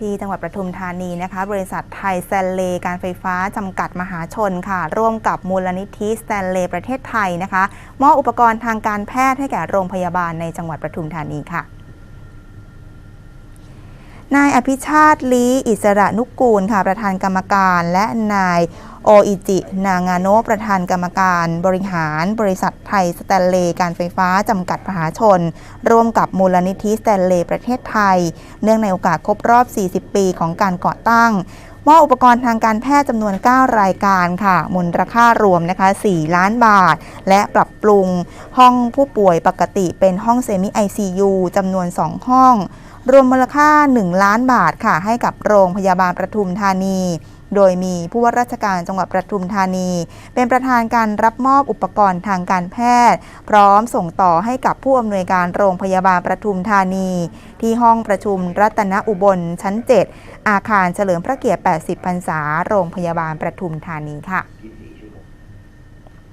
ที่จังหวัดปทุมธานีนะคะ บริษัทไทยแซนเลการไฟฟ้าจำกัดมหาชนค่ะ ร่วมกับมูลนิธิแซนเลประเทศไทยนะคะมอบอุปกรณ์ทางการแพทย์ให้แก่โรงพยาบาลในจังหวัดปทุมธานีค่ะนายอภิชาติลีอิสระนุกูลค่ะ ประธานกรรมการและนาย ออิจิ นางาโนะประธานกรรมการบริหารบริษัทไทยสแตนเลย์การไฟฟ้าจำกัดมหาชน ร่วมกับมูลนิธิสแตนเลย์ประเทศไทย เนื่องในโอกาสครบรอบ 40 ปีของการก่อตั้งมอบอุปกรณ์ทางการแพทย์จำนวน 9 รายการค่ะ มูลค่ารวมนะคะ 4 ล้านบาท และปรับปรุงห้องผู้ป่วยปกติเป็นห้องเซมิ ICU จำนวน 2 ห้อง รวมมูลค่า 1 ล้านบาทค่ะ ให้กับโรงพยาบาลประทุมธานี โดยมีผู้ว่าราชการจังหวัดประทุมธานี เป็นประธานการรับมอบอุปกรณ์ทางการแพทย์ พร้อมส่งต่อให้กับผู้อำนวยการโรงพยาบาลประทุมธานี ที่ห้องประชุมรัตนอุบลชั้น 7 อาคารเฉลิมพระเกียรติ 80 พรรษา โรงพยาบาลประทุมธานีค่ะ